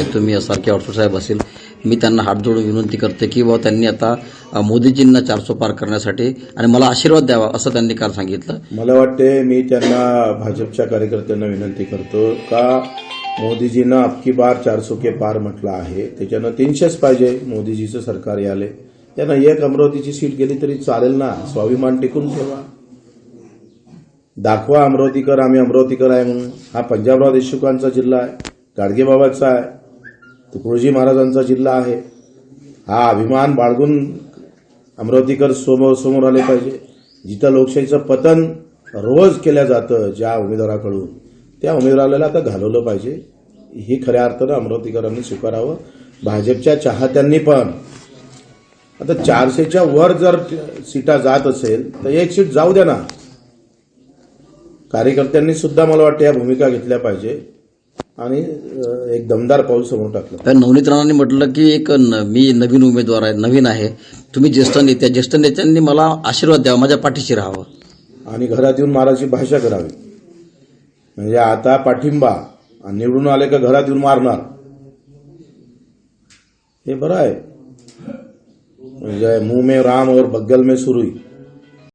आहेत तुम्ही असाल की अडसूळ साहेब असेल मी त्यांना हात जोडून विनंती करते की बाबा त्यांनी आता मोदीजींना चारसो पार करण्यासाठी आणि मला आशीर्वाद द्यावा असं त्यांनी काल सांगितलं. मला वाटते मी त्यांना भाजपच्या कार्यकर्त्यांना विनंती करतो का मोदीजींना अबकी बार चारसो के पार म्हटलं आहे. त्याच्यानं तीनशेच पाहिजे. मोदीजीचं सरकार याले. त्यांना एक अमरावतीची सीट गेली तरी चालेल ना? स्वाभिमान टिकून ठेवा. दाखवा अमरावतीकर आम्ही अमरावतीकर आहे म्हणून. हा पंजाबराव देशमुखांचा जिल्हा आहे. गाडगेबाबाचा आहे. तुकडोजी महाराजांचा जिल्हा आहे. हा अभिमान बाळगून अमरावतीकर समोर समोर आले पाहिजे. जिथं लोकशाहीचं पतन रोज केलं जातं ज्या उमेदवाराकडून त्या उमेदवाराला आता घालवलं पाहिजे. ही खऱ्या अर्थानं अमरावतीकरांनी स्वीकारावं. भाजपच्या चाहत्यांनी पण. आता चारशेच्या वर जर सीटा जात असेल तर एक सीट जाऊ द्या ना. कार्यकर्त्यांनी सुद्धा मला वाटतं या भूमिका घेतल्या पाहिजे. आणि एक दमदार पाऊल समोर टाकलं. नवनीत राणांनी म्हटलं की एक न- मी नवीन उमेदवार आहे नवीन आहे. तुम्ही ज्येष्ठ नेते आहे. ज्येष्ठ नेत्यांनी मला आशीर्वाद द्यावा माझ्या पाठीशी राहावं. आणि घरात येऊन मारायची भाषा करावी. म्हणजे आता पाठिंबा निवडून आले का घरात येऊन मारणार. हे बरं आहे. म्हणजे मुंह में राम और बगल में सुरुई.